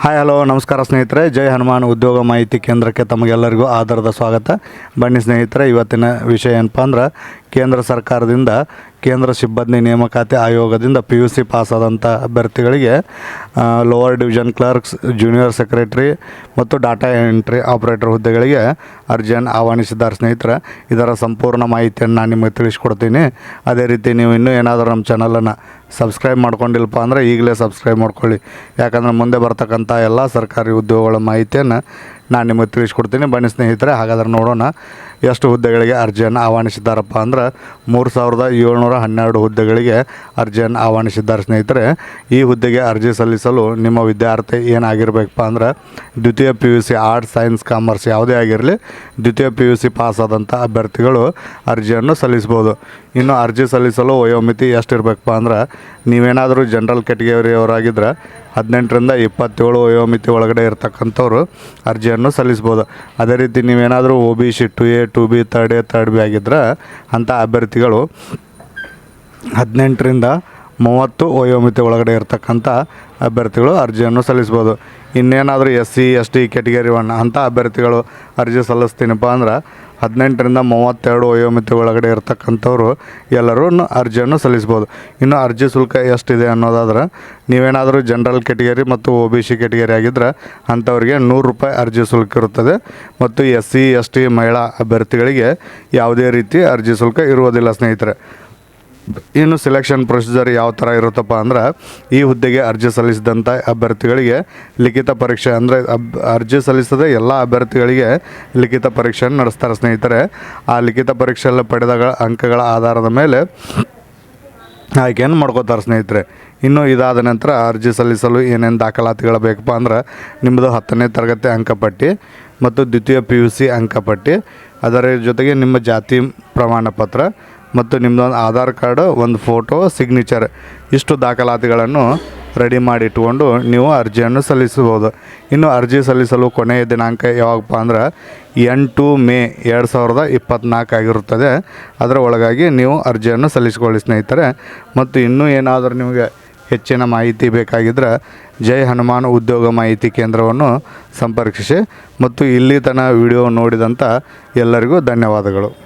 Hi hello ನಮಸ್ಕಾರ ಸ್ನೇಹಿತರೆ. ಜೈ ಹನುಮಾನ್ ಉದ್ಯೋಗ ಮಾಹಿತಿ ಕೇಂದ್ರಕ್ಕೆ ತಮಗೆಲ್ಲರಿಗೂ ಆಧಾರದ ಸ್ವಾಗತ. ಬನ್ನಿ ಸ್ನೇಹಿತರೆ, ಇವತ್ತಿನ ವಿಷಯ ಏನಪ್ಪ ಅಂದ್ರೆ ಕೇಂದ್ರ ಸರ್ಕಾರದಿಂದ ಕೇಂದ್ರ ಸಿಬ್ಬಂದಿ ನೇಮಕಾತಿ ಆಯೋಗದಿಂದ ಪಿ ಯು ಸಿ ಪಾಸಾದಂಥ ಅಭ್ಯರ್ಥಿಗಳಿಗೆ lower division clerks junior secretary ಮತ್ತು ಡಾಟಾ ಎಂಟ್ರಿ ಆಪರೇಟರ್ ಹುದ್ದೆಗಳಿಗೆ ಅರ್ಜಿಯನ್ನು ಆಹ್ವಾನಿಸಿದ್ದಾರೆ. ಸ್ನೇಹಿತರೆ, ಇದರ ಸಂಪೂರ್ಣ ಮಾಹಿತಿಯನ್ನು ನಾನು ನಿಮಗೆ ತಿಳಿಸ್ಕೊಡ್ತೀನಿ. ಅದೇ ರೀತಿ ನೀವು ಇನ್ನೂ ಏನಾದರೂ ನಮ್ಮ ಚಾನಲನ್ನು ಸಬ್ಸ್ಕ್ರೈಬ್ ಮಾಡ್ಕೊಂಡಿಲ್ಲಪ್ಪ ಅಂದರೆ ಈಗಲೇ ಸಬ್ಸ್ಕ್ರೈಬ್ ಮಾಡ್ಕೊಳ್ಳಿ. ಯಾಕಂದರೆ ಮುಂದೆ ಬರ್ತಕ್ಕಂಥ ಎಲ್ಲ ಸರ್ಕಾರಿ ಉದ್ಯೋಗಗಳ ಮಾಹಿತಿಯನ್ನು ನಾನು ನಿಮಗೆ ತಿಳಿಸ್ಕೊಡ್ತೀನಿ. ಬನ್ನಿ ಸ್ನೇಹಿತರೆ, ಹಾಗಾದ್ರೆ ನೋಡೋಣ. ಎಷ್ಟು ಹುದ್ದೆಗಳಿಗೆ ಅರ್ಜಿಯನ್ನು ಆಹ್ವಾನಿಸಿದ್ದಾರಪ್ಪ ಅಂದ್ರೆ ಮೂರು ಸಾವಿರದ ಏಳ್ನೂರ ಹನ್ನೆರಡು ಹುದ್ದೆಗಳಿಗೆ ಅರ್ಜಿಯನ್ನು ಆಹ್ವಾನಿಸಿದ್ದಾರೆ ಸ್ನೇಹಿತರೆ. ಈ ಹುದ್ದೆಗೆ ಅರ್ಜಿ ಸಲ್ಲಿಸಲು ನಿಮ್ಮ ವಿದ್ಯಾರ್ಥಿ ಏನಾಗಿರಬೇಕಪ್ಪ ಅಂದ್ರೆ ದ್ವಿತೀಯ P U C arts science commerce ಯಾವುದೇ ಆಗಿರಲಿ ದ್ವಿತೀಯ ಪಿ ಯು ಸಿ ಪಾಸಾದಂಥ ಅಭ್ಯರ್ಥಿಗಳು ಅರ್ಜಿಯನ್ನು ಸಲ್ಲಿಸ್ಬೋದು ಇನ್ನು ಅರ್ಜಿ ಸಲ್ಲಿಸಲು ವಯೋಮಿತಿ ಎಷ್ಟಿರಬೇಕಪ್ಪ ಅಂದ್ರೆ ನೀವೇನಾದರೂ ಜನರಲ್ ಕ್ಯಾಟಗರಿಯವರಾಗಿದ್ದರೆ ಹದಿನೆಂಟರಿಂದ ಇಪ್ಪತ್ತೇಳು ವಯೋಮಿತಿ ಒಳಗಡೆ ಇರ್ತಕ್ಕಂಥವ್ರು ಅರ್ಜಿಯನ್ನು ಸಲ್ಲಿಸ್ಬೋದು ಅದೇ ರೀತಿ ನೀವೇನಾದರೂ O B C two A two B third A third B ಆಗಿದ್ರೆ ಅಂಥ ಅಭ್ಯರ್ಥಿಗಳು ಹದಿನೆಂಟರಿಂದ ಮೂವತ್ತು ವಯೋಮಿತಿ ಒಳಗಡೆ ಇರತಕ್ಕಂಥ ಅಭ್ಯರ್ಥಿಗಳು ಅರ್ಜಿಯನ್ನು ಸಲ್ಲಿಸ್ಬೋದು. ಇನ್ನೇನಾದರೂ S C S T category one ಅಂಥ ಅಭ್ಯರ್ಥಿಗಳು ಅರ್ಜಿ ಸಲ್ಲಿಸ್ತೀನಪ್ಪ ಅಂದ್ರೆ ಹದಿನೆಂಟರಿಂದ ಮೂವತ್ತೆರಡು ವಯೋಮಿತಿ ಒಳಗಡೆ ಇರ್ತಕ್ಕಂಥವ್ರು ಎಲ್ಲರೂ ಅರ್ಜಿಯನ್ನು ಸಲ್ಲಿಸ್ಬೋದು. ಇನ್ನು ಅರ್ಜಿ ಶುಲ್ಕ ಎಷ್ಟಿದೆ ಅನ್ನೋದಾದ್ರೆ, ನೀವೇನಾದರೂ ಜನರಲ್ ಕೆಟಗರಿ ಮತ್ತು ಒ ಬಿ ಸಿ ಕೆಟಗರಿ ಆಗಿದ್ದರೆ ಅಂಥವ್ರಿಗೆ ನೂರು ರೂಪಾಯಿ ಅರ್ಜಿ ಶುಲ್ಕ ಇರುತ್ತದೆ. ಮತ್ತು ಎಸ್ ಸಿ ಎಸ್ ಟಿ ಮಹಿಳಾ ಅಭ್ಯರ್ಥಿಗಳಿಗೆ ಯಾವುದೇ ರೀತಿ ಅರ್ಜಿ ಶುಲ್ಕ ಇರುವುದಿಲ್ಲ ಸ್ನೇಹಿತರೆ. ಇನ್ನು ಸೆಲೆಕ್ಷನ್ ಪ್ರೊಸೀಜರ್ ಯಾವ ಥರ ಇರುತ್ತಪ್ಪ ಅಂದ್ರೆ ಈ ಹುದ್ದೆಗೆ ಅರ್ಜಿ ಸಲ್ಲಿಸಿದಂಥ ಅಭ್ಯರ್ಥಿಗಳಿಗೆ ಲಿಖಿತ ಪರೀಕ್ಷೆ ಅಂದರೆ ಅಬ್ ಅರ್ಜಿ ಸಲ್ಲಿಸದೆ ಎಲ್ಲ ಅಭ್ಯರ್ಥಿಗಳಿಗೆ ಲಿಖಿತ ಪರೀಕ್ಷೆಯನ್ನು ನಡೆಸ್ತಾರೆ ಸ್ನೇಹಿತರೆ. ಆ ಲಿಖಿತ ಪರೀಕ್ಷೆಯಲ್ಲಿ ಪಡೆದ ಅಂಕಗಳ ಆಧಾರದ ಮೇಲೆ ಆಯ್ಕೆಯನ್ನು ಮಾಡ್ಕೋತಾರೆ ಸ್ನೇಹಿತರೆ. ಇನ್ನು ಇದಾದ ನಂತರ ಅರ್ಜಿ ಸಲ್ಲಿಸಲು ಏನೇನು ದಾಖಲಾತಿಗಳು ಬೇಕಪ್ಪ ಅಂದ್ರೆ ನಿಮ್ಮದು ಹತ್ತನೇ ತರಗತಿ ಅಂಕಪಟ್ಟಿ ಮತ್ತು ದ್ವಿತೀಯ ಪಿ ಯು ಸಿ ಅಂಕಪಟ್ಟಿ ಅದರ ಜೊತೆಗೆ ನಿಮ್ಮ ಜಾತಿ ಪ್ರಮಾಣ ಪತ್ರ ಮತ್ತು ನಿಮ್ಮದೊಂದು ಆಧಾರ್ ಕಾರ್ಡು, ಒಂದು ಫೋಟೋ, ಸಿಗ್ನೇಚರ್ ಇಷ್ಟು ದಾಖಲಾತಿಗಳನ್ನು ರೆಡಿ ಮಾಡಿ ಇಟ್ಕೊಂಡು ನೀವು ಅರ್ಜಿಯನ್ನು ಸಲ್ಲಿಸಬಹುದು. ಇನ್ನು ಅರ್ಜಿ ಸಲ್ಲಿಸಲು ಕೊನೆಯ ದಿನಾಂಕ ಯಾವಾಗಪ್ಪ ಅಂದ್ರೆ ಎಂಟು ಮೇ ಎರಡು ಸಾವಿರದ ಇಪ್ಪತ್ತ್ನಾಲ್ಕು ಆಗಿರುತ್ತದೆ. ಅದರ ಒಳಗಾಗಿ ನೀವು ಅರ್ಜಿಯನ್ನು ಸಲ್ಲಿಸಿಕೊಳ್ಳಿ ಸ್ನೇಹಿತರೆ. ಮತ್ತು ಇನ್ನೂ ಏನಾದರೂ ನಿಮಗೆ ಹೆಚ್ಚಿನ ಮಾಹಿತಿ ಬೇಕಾಗಿದ್ದರೆ ಜೈ ಹನುಮಾನ್ ಉದ್ಯೋಗ ಮಾಹಿತಿ ಕೇಂದ್ರವನ್ನು ಸಂಪರ್ಕಿಸಿ. ಮತ್ತು ಇಲ್ಲಿ ತನಕ ವಿಡಿಯೋ ನೋಡಿದಂಥ ಎಲ್ಲರಿಗೂ ಧನ್ಯವಾದಗಳು.